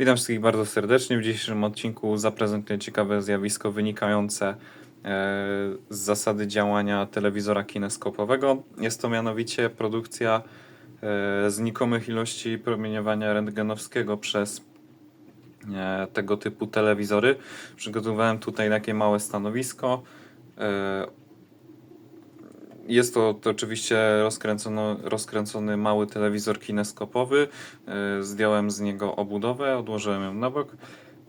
Witam wszystkich bardzo serdecznie. W dzisiejszym odcinku zaprezentuję ciekawe zjawisko wynikające e, z zasady działania telewizora kineskopowego. Jest to mianowicie produkcja e, znikomych ilości promieniowania rentgenowskiego przez e, tego typu telewizory. Przygotowałem tutaj takie małe stanowisko. Jest to, to oczywiście rozkręcony mały telewizor kineskopowy. E, Zdjąłem z niego obudowę, odłożyłem ją na bok.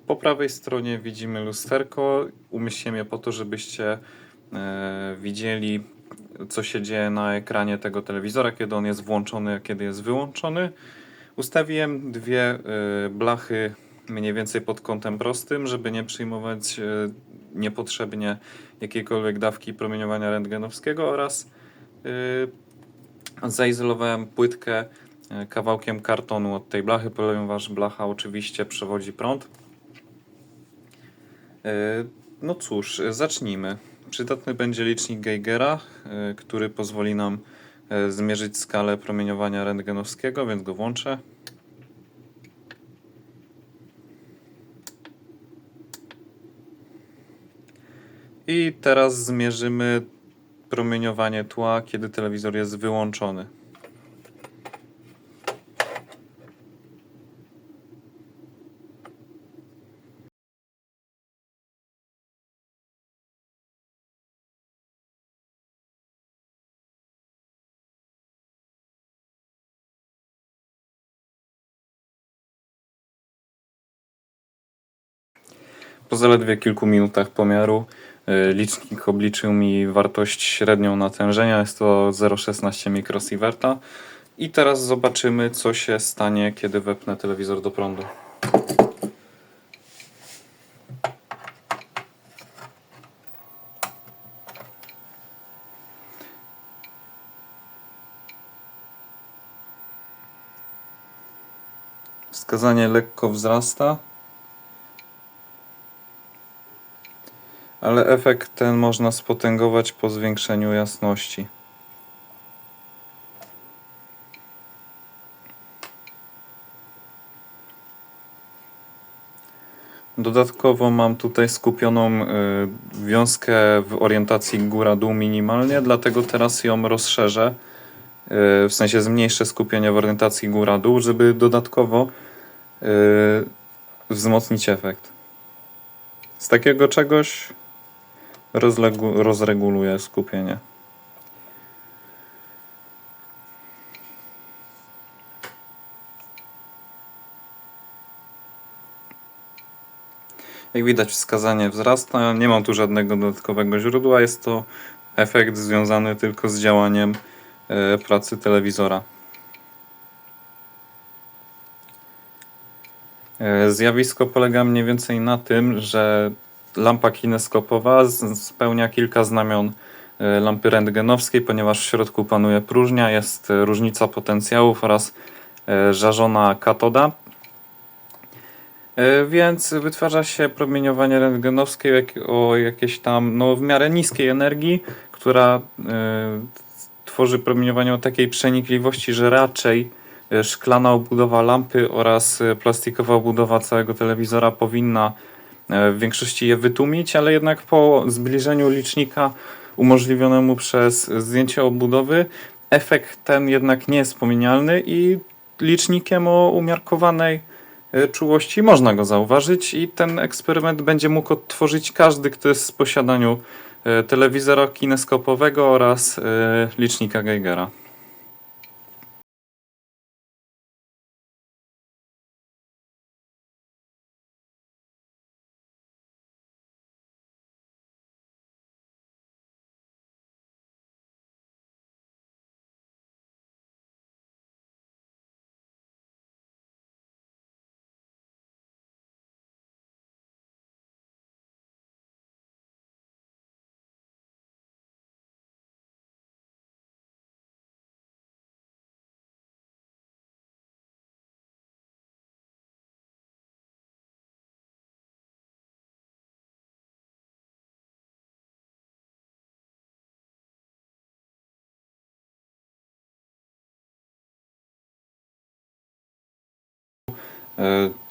Po prawej stronie widzimy lusterko. Umieściłem je po to, żebyście e, widzieli, co się dzieje na ekranie tego telewizora, kiedy on jest włączony, a kiedy jest wyłączony. Ustawiłem dwie e, blachy mniej więcej pod kątem prostym, żeby nie przyjmować e, niepotrzebnie jakiejkolwiek dawki promieniowania rentgenowskiego oraz y, zaizolowałem płytkę y, kawałkiem kartonu od tej blachy, ponieważ blacha oczywiście przewodzi prąd. No cóż, zacznijmy. Przydatny będzie licznik Geigera, który pozwoli nam zmierzyć skalę promieniowania rentgenowskiego, więc go włączę. I teraz zmierzymy promieniowanie tła, kiedy telewizor jest wyłączony. Po zaledwie kilku minutach pomiaru licznik obliczył mi wartość średnią natężenia, jest to 0,16 mikrosieverta. I teraz zobaczymy, co się stanie, kiedy wepnę telewizor do prądu. Wskazanie lekko wzrasta. Ale efekt ten można spotęgować po zwiększeniu jasności. Dodatkowo mam tutaj skupioną y, wiązkę w orientacji góra-dół minimalnie, dlatego teraz ją rozszerzę. y, W sensie zmniejszę skupienie w orientacji góra-dół, żeby dodatkowo y, wzmocnić efekt. Z takiego czegoś rozlegu- rozreguluję skupienie. Jak widać wskazanie wzrasta, nie mam tu żadnego dodatkowego źródła, jest to efekt związany tylko z działaniem e, pracy telewizora. E, Zjawisko polega mniej więcej na tym, że lampa kineskopowa spełnia kilka znamion e, lampy rentgenowskiej, ponieważ w środku panuje próżnia, jest e, różnica potencjałów oraz e, żarzona katoda. Więc wytwarza się promieniowanie rentgenowskie o jakiejś tam no, w miarę niskiej energii, która tworzy promieniowanie o takiej przenikliwości, że raczej szklana obudowa lampy oraz plastikowa obudowa całego telewizora powinna w większości je wytłumić, ale jednak po zbliżeniu licznika umożliwionemu przez zdjęcie obudowy, efekt ten jednak nie jest pominialny i licznikiem o umiarkowanej e, czułości można go zauważyć i ten eksperyment będzie mógł odtworzyć każdy, kto jest w posiadaniu e, telewizora kineskopowego oraz e, licznika Geigera.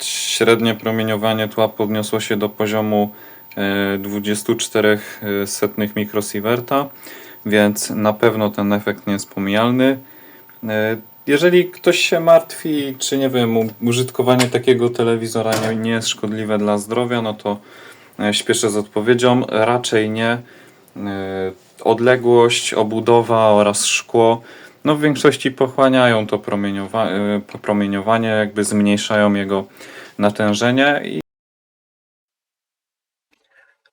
Średnie promieniowanie tła podniosło się do poziomu e, 24 setnych mikrosieverta, więc na pewno ten efekt nie jest pomijalny. E, Jeżeli ktoś się martwi, czy nie wiem, użytkowanie takiego telewizora nie, jest szkodliwe dla zdrowia, no to e, śpieszę z odpowiedzią. Raczej nie. E, Odległość, obudowa oraz szkło no w większości pochłaniają to promieniowa- e, promieniowanie, jakby zmniejszają jego natężenie i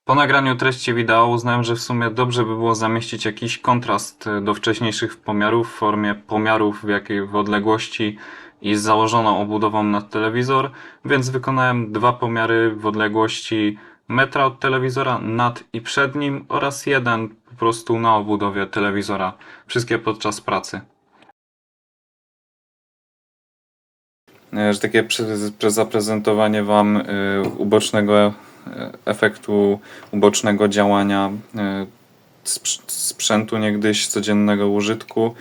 po nagraniu treści wideo uznałem, że w sumie dobrze by było zamieścić jakiś kontrast e, do wcześniejszych pomiarów w formie pomiarów w jakiej w odległości i z założoną obudową nad telewizor, więc wykonałem dwa pomiary w odległości metra od telewizora nad i przed nim oraz jeden prostu na obudowie telewizora, wszystkie podczas pracy. E, że takie zaprezentowanie Wam e, ubocznego e, efektu, ubocznego działania sprz- sprzętu niegdyś codziennego użytku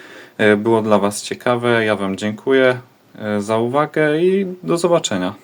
było dla Was ciekawe. Ja Wam dziękuję za uwagę i do zobaczenia.